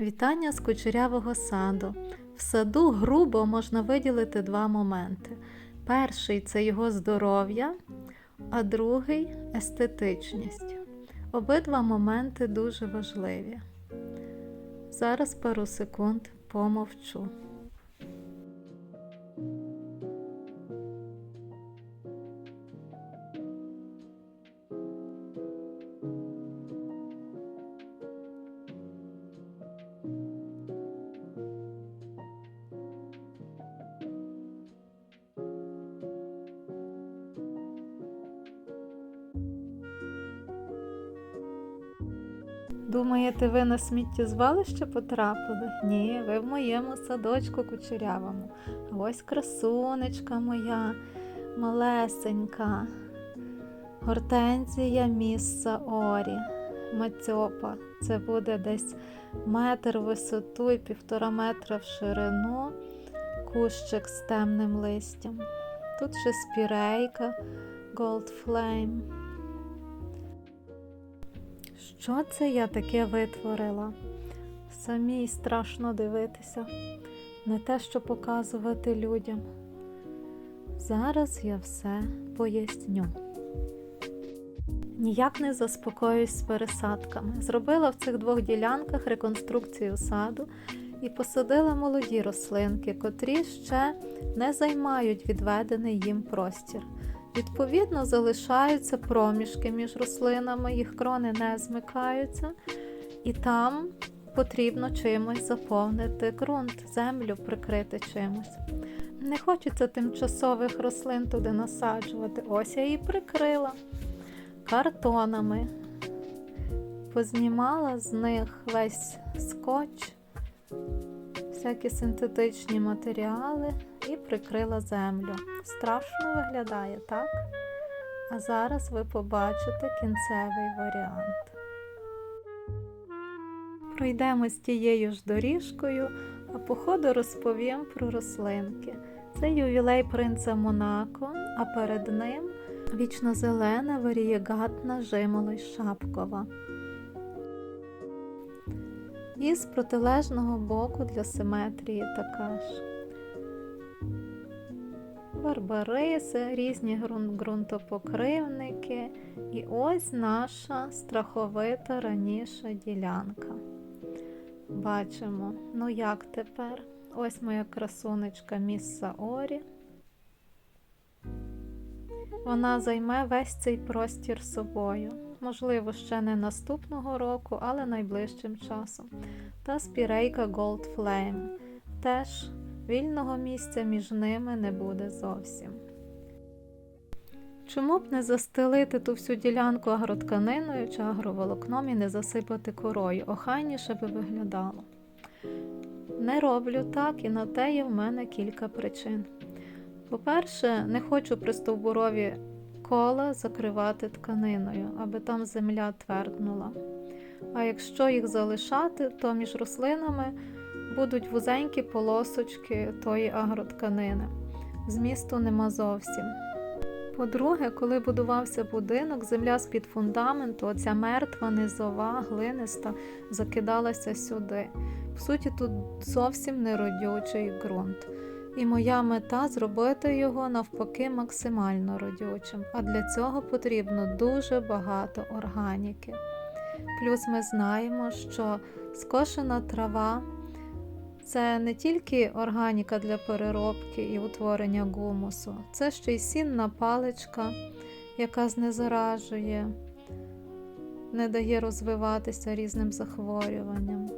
Вітання з кучерявого саду. В саду грубо можна виділити два моменти. Перший це його здоров'я, а другий естетичність. Обидва моменти дуже важливі. Зараз пару секунд помовчу. Думаєте, ви на сміттєзвалище потрапили? Ні, ви в моєму садочку кучерявому. Ось красунечка моя, малесенька, гортензія місса Орі, Мацьопа. Це буде десь метр в висоту і півтора метра в ширину, кущик з темним листям. Тут ще спірейка Gold Flame. Що це я таке витворила? Самій страшно дивитися, не те, що показувати людям. Зараз я все поясню. Ніяк не заспокоюсь з пересадками. Зробила в цих двох ділянках реконструкцію саду і посадила молоді рослинки, котрі ще не займають відведений їм простір. Відповідно, залишаються проміжки між рослинами, їх крони не змикаються, і там потрібно чимось заповнити ґрунт, землю прикрити чимось. Не хочеться тимчасових рослин туди насаджувати. Ось я її прикрила картонами, познімала з них весь скотч, всякі синтетичні матеріали і прикрила землю. Страшно виглядає, так? А зараз ви побачите кінцевий варіант. Пройдемо з тією ж доріжкою, а по ходу розповім про рослинки. Це ювілей принца Монако, а перед ним вічно-зелена варієгатна жимолость шапкова. І з протилежного боку для симетрії така ж барбариси, різні ґрунтопокривники. І ось наша страховита раніше ділянка. Бачимо, ну як тепер? Ось моя красунечка Місса Орі. Вона займе весь цей простір собою. Можливо, ще не наступного року, але найближчим часом. Та спірейка Gold Flame. Теж вільного місця між ними не буде зовсім. Чому б не застелити ту всю ділянку агротканиною чи агроволокном і не засипати корою, охайніше би виглядало. Не роблю так, і на те є в мене кілька причин. По-перше, не хочу пристовбурові кола закривати тканиною, аби там земля тверднула. А якщо їх залишати, то між рослинами будуть вузенькі полосочки тої агротканини. Змісту нема зовсім. По-друге, коли будувався будинок, земля з-під фундаменту, оця мертва, низова, глиниста, закидалася сюди. В суті, тут зовсім неродючий ґрунт. І моя мета зробити його навпаки максимально родючим. А для цього потрібно дуже багато органіки. Плюс ми знаємо, що скошена трава це не тільки органіка для переробки і утворення гумусу, це ще й сінна паличка, яка знезаражує, не дає розвиватися різним захворюванням.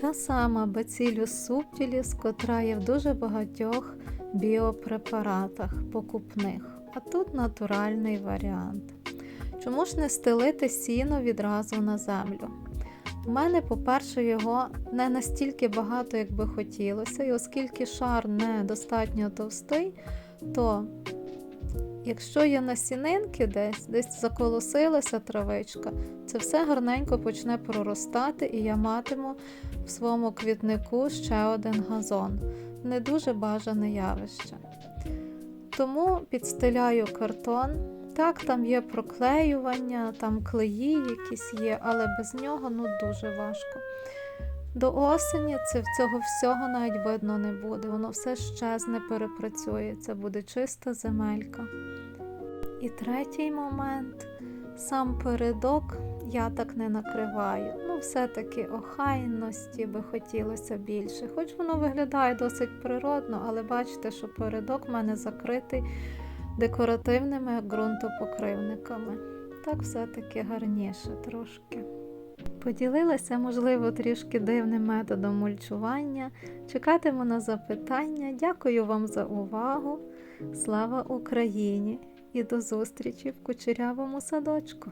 Та сама Bacillus subtilis, котра є в дуже багатьох біопрепаратах покупних, а тут натуральний варіант. Чому ж не стелити сіно відразу на землю? У мене, по-перше, його не настільки багато, як би хотілося, і оскільки шар не достатньо товстий, то якщо є насінинки десь, десь заколосилася травичка, це все гарненько почне проростати, і я матиму в своєму квітнику ще один газон. Не дуже бажане явище. Тому підстеляю картон. Так, там є проклеювання, там клеї якісь є, але без нього ну дуже важко. До осені це цього всього навіть видно не буде. Воно все щезне, перепрацюється, буде чиста земелька. І третій момент. Сам передок я так не накриваю. Ну, все-таки охайності би хотілося більше. Хоч воно виглядає досить природно, але бачите, що передок в мене закритий декоративними ґрунтопокривниками. Так все-таки гарніше трошки. Поділилася, можливо, трішки дивним методом мульчування. Чекатиму на запитання. Дякую вам за увагу. Слава Україні! І до зустрічі в кучерявому садочку!